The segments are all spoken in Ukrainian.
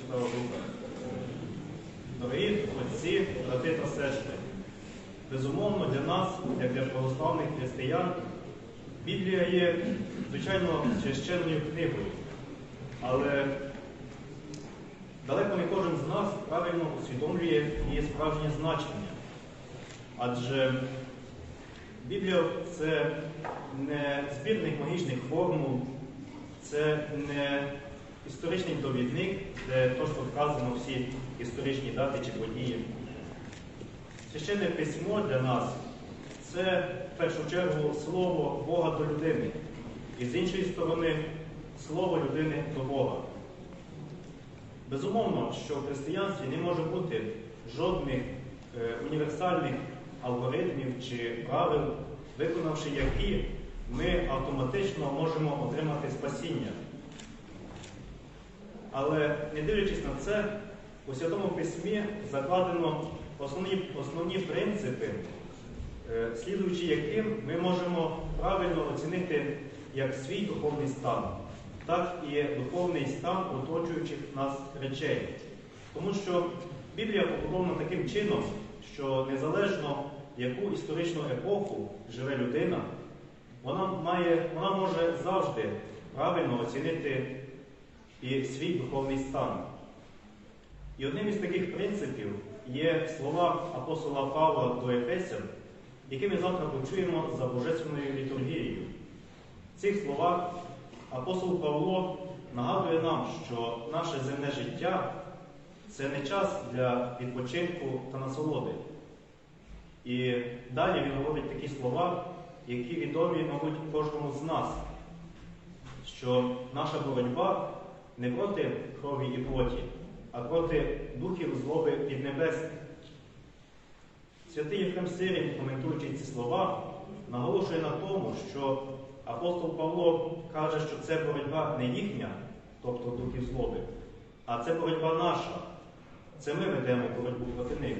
чи православна. Дорогі отці, брати та сестри, безумовно для нас, як для православних християн, Біблія є, звичайно, священною книгою, але далеко не кожен з нас правильно усвідомлює її справжнє значення. Адже Біблія це не збірник магічних формул, це не історичний довідник, де точно вказано всі історичні дати чи події. Священне письмо для нас це в першу чергу слово Бога до людини. І з іншої сторони, слово людини до Бога. Безумовно, що в християнстві не може бути жодних е, універсальних алгоритмів чи правил, виконавши які ми автоматично можемо отримати спасіння. Але не дивлячись на це, у Святому Письмі закладено основні, основні принципи, е, слідуючи яким ми можемо правильно оцінити як свій духовний стан, так і духовний стан оточуючих нас речей. Тому що Біблія побудована таким чином, що незалежно яку історичну епоху живе людина, вона, має, вона може завжди правильно оцінити і свій духовний стан. І одним із таких принципів є слова апостола Павла до Ефесян, які ми завтра почуємо за Божественною літургією. В цих словах апостол Павло нагадує нам, що наше земне життя це не час для відпочинку та насолоди. І далі він говорить такі слова, які відомі, мабуть, кожному з нас, що наша боротьба не проти крові і плоті, а проти духів злоби піднебесних. Святий Єфрем Сирин, коментуючи ці слова, наголошує на тому, що апостол Павло каже, що це боротьба не їхня, тобто духів злоби, а це боротьба наша. Це ми ведемо боротьбу проти них.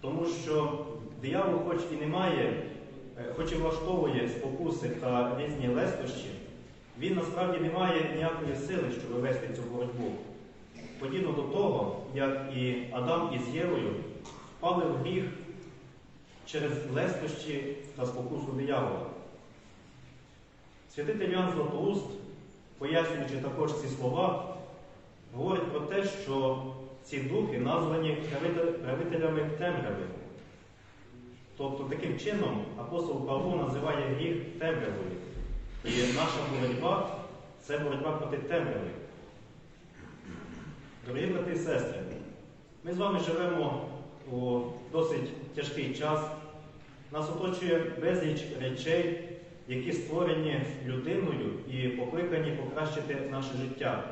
Тому що диявол, хоч і не має, е, хоч і влаштовує спокуси та різні лестощі, він насправді не має ніякої сили, щоб вести цю боротьбу. Подібно до того, як і Адам із Євою впали в гріх через лестощі та спокусу диявола. Святитель Ян Златоуст, пояснюючи також ці слова, говорить про те, що ці духи названі правителями темряви. Тобто таким чином апостол Павло називає гріх темрявою. І наша боротьба це боротьба проти темряви. Дорогі брати і сестри, ми з вами живемо у досить тяжкий час. Нас оточує безліч речей, які створені людиною і покликані покращити наше життя.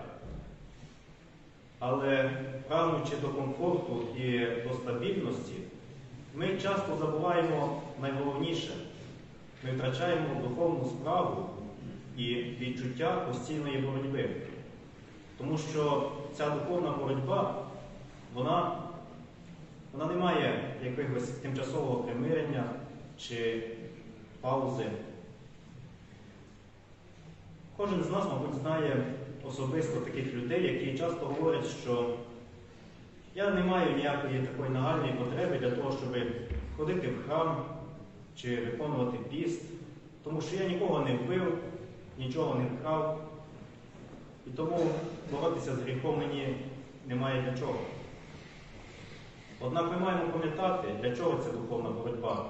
Але прагнучи до комфорту і до стабільності, ми часто забуваємо найголовніше. Ми втрачаємо духовну справу і відчуття постійної боротьби. Тому що ця духовна боротьба, вона, вона не має якогось тимчасового примирення чи паузи. Кожен з нас, мабуть, знає особисто таких людей, які часто говорять, що я не маю ніякої такої нагальної потреби для того, щоб ходити в храм чи виконувати піст, тому що я нікого не вбив, нічого не вкрав. І тому боротися з гріхом мені немає для чого. Однак ми маємо пам'ятати, для чого ця духовна боротьба.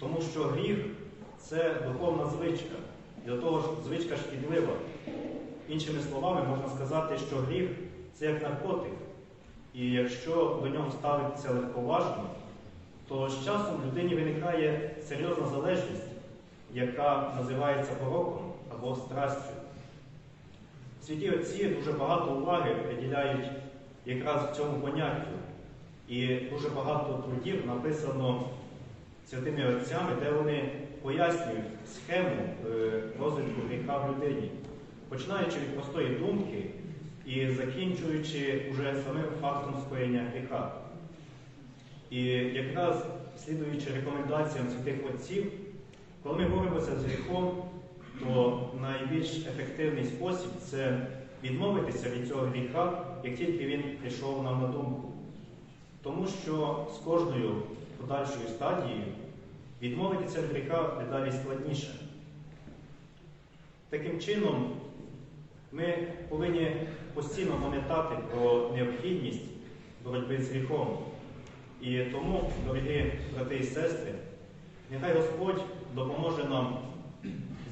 Тому що гріх це духовна звичка. До того ж, звичка шкідлива. Іншими словами, можна сказати, що гріх це як наркотик. І якщо до нього ставитися легковажно, то з часом в людині виникає серйозна залежність, яка називається пороком або страстю. Святі отці дуже багато уваги приділяють якраз цьому поняттю. І дуже багато трудів написано святими отцями, де вони пояснюють схему е, розвитку гріха в людині, починаючи від простої думки і закінчуючи вже самим фактом скоєння гріха. І якраз слідуючи рекомендаціям святих отців, коли ми боремося з гріхом, то найбільш ефективний спосіб це відмовитися від цього гріха, як тільки він прийшов нам на думку. Тому що з кожною подальшою стадією відмовитися від гріха дедалі складніше. Таким чином, ми повинні постійно пам'ятати про необхідність боротьби з гріхом. І тому, дорогі брати і сестри, нехай Господь допоможе нам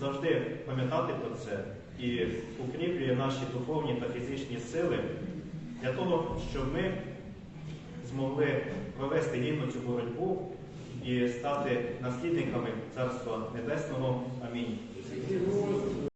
завжди пам'ятати про це і укріплює наші духовні та фізичні сили для того, щоб ми змогли провести гідно цю боротьбу і стати наслідниками Царства Небесного. Амінь.